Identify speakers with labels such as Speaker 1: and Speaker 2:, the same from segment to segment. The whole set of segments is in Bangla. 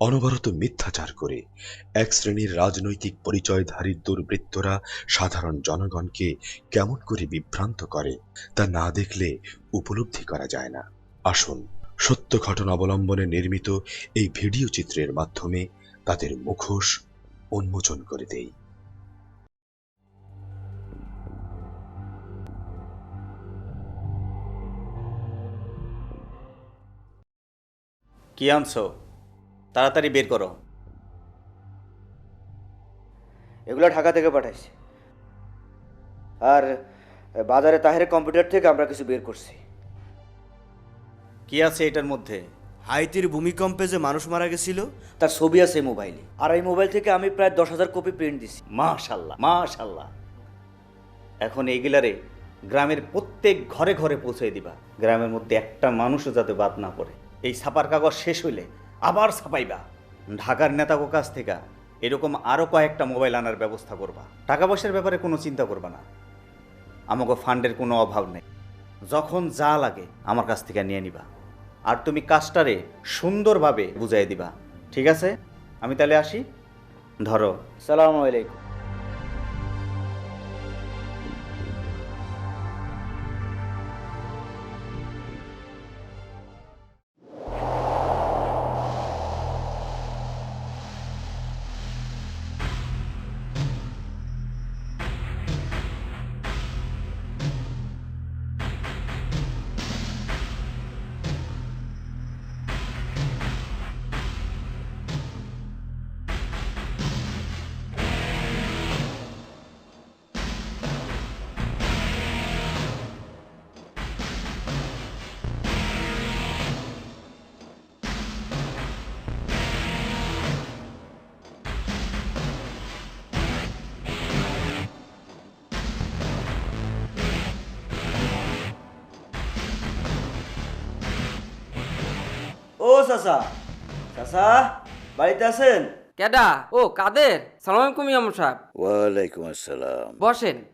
Speaker 1: অনবরত মিথ্যাচার করে এক শ্রেণির রাজনৈতিক পরিচয়ধারী দুর্বৃত্তরা সাধারণ জনগণকে কেমন করে বিভ্রান্ত করে তা না দেখলে উপলব্ধি করা যায় না। আসুন, সত্য ঘটনা অবলম্বনে নির্মিত এই ভিডিও চিত্রের মাধ্যমে তাদের মুখোশ উন্মোচন করে দেই।
Speaker 2: কি আনছো? তাড়াতাড়ি বের করো।
Speaker 3: এগুলো ঢাকা থেকে পাঠাইছি। আর বাজারে তাহের কম্পিউটার থেকে আমরা কিছু বের করছি।
Speaker 2: কি আছে এটার মধ্যে?
Speaker 4: হাইতির ভূমিকম্পে যে মানুষ মারা গেছিল?
Speaker 3: তার ছবি আছে এই মোবাইলে। আর এই মোবাইল থেকে আমি প্রায় দশ হাজার কপি প্রিন্ট দিছি।
Speaker 2: মাশাল্লাহ মাশাল্লাহ। এখন এইগুলারে গ্রামের প্রত্যেক ঘরে ঘরে পৌঁছে দিবা। গ্রামের মধ্যে একটা মানুষও যাতে বাদ না পড়ে। এই ছাপার কাগজ শেষ হইলে আবার ছাপাইবা। ঢাকার নেতাগো কাছ থেকে এরকম আরও কয়েকটা মোবাইল আনার ব্যবস্থা করবা। টাকা পয়সার ব্যাপারে কোনো চিন্তা করবা না। আমাকে ফান্ডের কোনো অভাব নেই। যখন যা লাগে আমার কাছ থেকে নিয়ে নিবা। আর তুমি কাজটারে সুন্দরভাবে বুঝাই দিবা। ঠিক আছে? আমি তাহলে আসি। ধরো।
Speaker 3: সালাম আলাইকুম। চাচা। চাচা বাড়িতে আছেন?
Speaker 5: কেডা? ও কাদের? সালাম আলাইকুম ইমাম সাহেব।
Speaker 6: ওয়ালাইকুম আসসালাম।
Speaker 5: বসেন।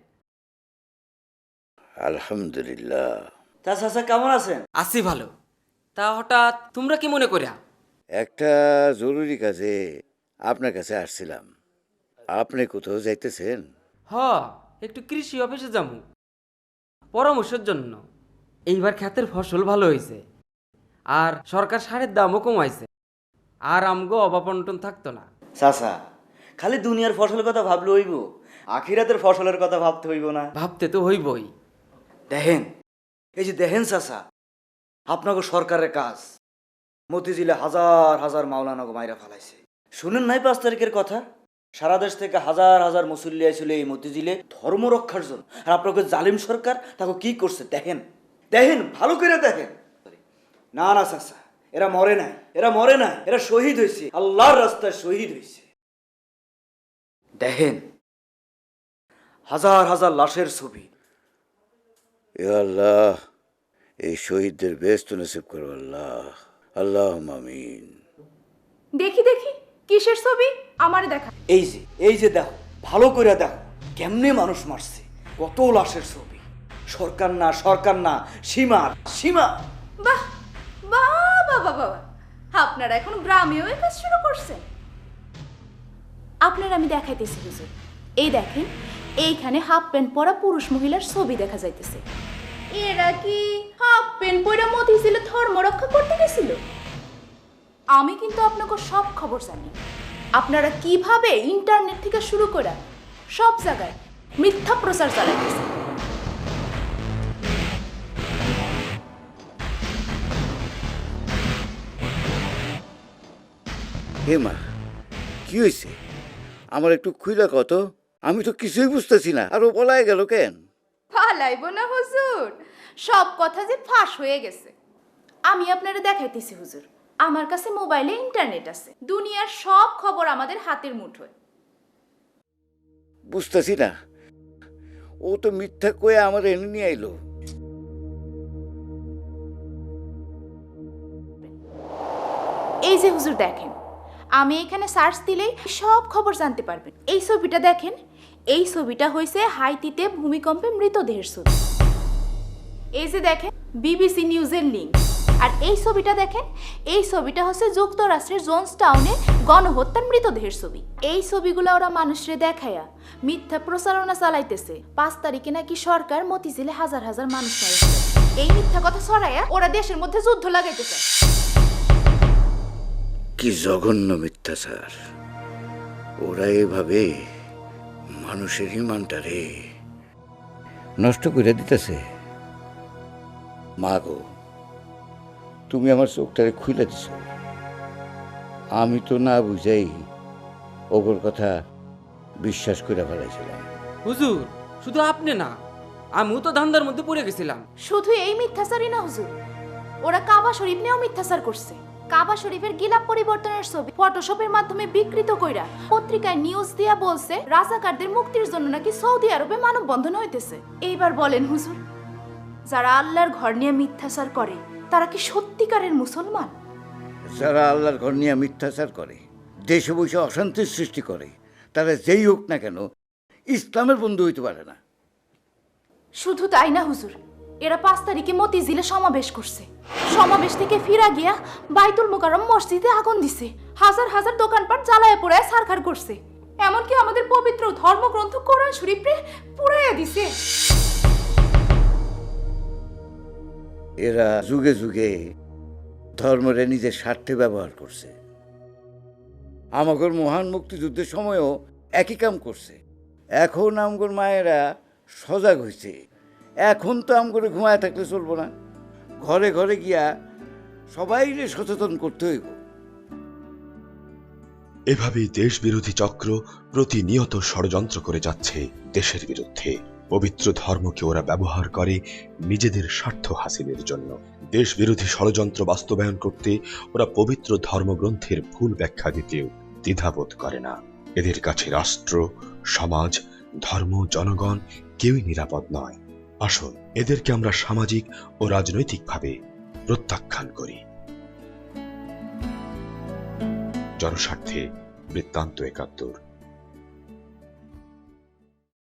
Speaker 6: আলহামদুলিল্লাহ।
Speaker 3: তা চাচা কেমন আছেন?
Speaker 5: আসি ভালো। তা হঠাৎ তোমরা কি মনে করিয়া?
Speaker 6: একটা জরুরি কাজে আপনার কাছে আসছিলাম। আপনি কোথাও যাইতেছেন?
Speaker 5: হ একটু কৃষি অফিসে যাব পরামর্শের জন্য। এইবার ক্ষেতের ফসল ভালো হয়েছে আর সরকার সারের দামও কমাইছে। আর আমগো অভাব অনটন থাকতো না।
Speaker 3: চাচা খালি দুনিয়ার ফসলের কথা ভাবলে হইব আখিরাতের ফসলের কথা ভাবতে হইব না।
Speaker 5: ভাবতে তো হইবই।
Speaker 3: দেখেন এই যে দেখেন চাচা আপনাকে সরকারের কাজ মতিঝিলে হাজার হাজার মাওলানা মাইরা ফালাইছে। শুনেন নাই পাঁচ তারিখের কথা? সারা দেশ থেকে হাজার হাজার মুসল্লি আইছিল এই মতিঝিলে ধর্ম রক্ষার জন্য। আর আপনাকে জালিম সরকার তাকে কি করছে? দেখেন দেখেন ভালো করে দেখেন। না না চাচা এরা মরে নাই এরা মরে নাই এরা শহীদ হয়েছে আল্লাহর রাস্তায় শহীদ হয়েছে। দেখেন হাজার হাজার লাশের ছবি।
Speaker 6: এ আল্লাহ এই শহীদদের ব্যস্ত নসিব করো আল্লাহ আল্লাহ আমিন।
Speaker 7: দেখি দেখি কিসের ছবি? আমারে দেখা।
Speaker 3: এই যে এই যে দেখো ভালো করে দেখো কেমনে মানুষ মারছে কত লাশের ছবি। সরকার না সরকার না সীমা সীমা।
Speaker 7: বাহ! বাবা বাবা। আপনারা এখন গ্রামেও কাজ শুরু করছেন। আমি দেখাইতেছি হুজুর। এই দেখেন, এইখানে হাফ প্যান্ট পরা পুরুষ মহিলার ছবি দেখা যাইতেছে। এরা কি হাফ প্যান্ট পরা মতিঝিলে ধর্ম রক্ষা করতে গেছিল? আমি কিন্তু আপনাকে সব খবর জানি। আপনারা কীভাবে ইন্টারনেট থেকে শুরু করে সব জায়গায় মিথ্যা প্রচার চালাইতেছে
Speaker 6: হে মা কি হয়েছে আমার একটু খুইলা কত আমি তো কিছুই বুঝতেছি না। আর ও পলায় গেল কেন?
Speaker 7: পালাইব না হুজুর। সব কথা যে ফাঁস হয়ে গেছে। আমি আপনারা দেখাইতেছি হুজুর। আমার কাছে মোবাইলে ইন্টারনেট আছে। দুনিয়ার সব খবর আমাদের হাতের মুঠোয়।
Speaker 6: বুঝতেছি না। ও তো মিথ্যা কয়ে আমার এনে নিয়ে আইলো।
Speaker 7: এই যে হুজুর দেখেন আমি এখানে সার্চ দিলেই সব খবর জানতে পারবেন। এই ছবিটা দেখেন, এই ছবিটা হয়েছে হাইতিতে ভূমিকম্পে মৃতদেহের ছবি। এই যে দেখেন, বিবিসি নিউজের লিঙ্ক আর এই ছবিটা দেখেন, এই ছবিটা হচ্ছে যুক্তরাষ্ট্রের জোন্স টাউনে গণহত্যার মৃতদেহের ছবি। এই ছবিগুলো ওরা মানুষরে দেখায়া মিথ্যা প্রচারণা চালাইতেছে। পাঁচ তারিখে নাকি সরকার মতিঝিলে হাজার হাজার মানুষ এই মিথ্যা কথা ছড়াইয়া ওরা দেশের মধ্যে যুদ্ধ লাগাইতেছে
Speaker 6: কি জঘন্য মিথ্যাচার ওরা এভাবে মানুষের ইমানটারে নষ্ট করে দিতেছে। মা গো তুমি আমার চোখটারে খুলে দিছ। আমি তো না বুঝাই ওগর কথা বিশ্বাস করে ফেলাইছিলাম।
Speaker 5: হুজুর শুধু আপনি না আমিও তো ধান্দার মধ্যে পড়ে গেছিলাম।
Speaker 7: শুধু এই মিথ্যাচারই না হুজুর। ওরা কাবা শরীফ নিয়েও মিথ্যাচার করছে। কাবা শরীফের গিলাপ পরিবর্তনের ছবি ফটোশপের মাধ্যমে বিকৃত কইরা পত্রিকায় নিউজ দিয়া বলছে রাজাকারদের মুক্তির জন্য নাকি সৌদি আরবে মানববন্ধন হইতেছে। এইবার বলেন হুজুর যারা আল্লাহর ঘর নিয়ে মিথ্যাচার করে তারা কি সত্যিকারের মুসলমান?
Speaker 6: যারা আল্লাহর ঘর নিয়ে মিথ্যাচার করে দেশে বসে অশান্তির সৃষ্টি করে তারা যেই হোক না কেন ইসলামের বন্ধু হইতে পারে না।
Speaker 7: শুধু তাই না হুজুর? এরা পাঁচ তারিখে মতিঝিলে সমাবেশ করছে। সমাবেশ থেকে ফিরা গিয়া বাইতুল মোকাররম মসজিদে আগুন দিছে। হাজার হাজার দোকানপাট জ্বালায় পোড়ায় সারখার করছে। এমনকি আমাদের পবিত্র ধর্মগ্রন্থ কোরআন শরীফে পুড়াইয়া দিছে।
Speaker 6: এরা যুগে যুগে ধর্মরে নিজের স্বার্থে ব্যবহার করছে। আমাগর মহান মুক্তিযুদ্ধের সময়ও একই কাম করছে। এখন আমগর মায়েরা সজাগ হয়েছে এখন তো আমগরে ঘুমায় থাকলে চলবো না। ঘরে ঘরে গিয়া সবাইরে সচেতন করতে হইব।
Speaker 1: এভাবেই দেশ বিরোধী চক্র প্রতিনিয়ত ষড়যন্ত্র করে যাচ্ছে দেশের বিরুদ্ধে। পবিত্র ধর্মকে ওরা ব্যবহার করে নিজেদের স্বার্থ হাসিলের জন্য। দেশ বিরোধী ষড়যন্ত্র বাস্তবায়ন করতে ওরা পবিত্র ধর্মগ্রন্থের ভুল ব্যাখ্যা দিতেও দ্বিধাবোধ করে না। এদের কাছে রাষ্ট্র, সমাজ, ধর্ম, জনগণ কেউই নিরাপদ নয়। আসুন এদেরকে আমরা সামাজিক ও রাজনৈতিকভাবে প্রত্যাখ্যান করি। জনস্বার্থে বৃত্তান্ত একাত্তর।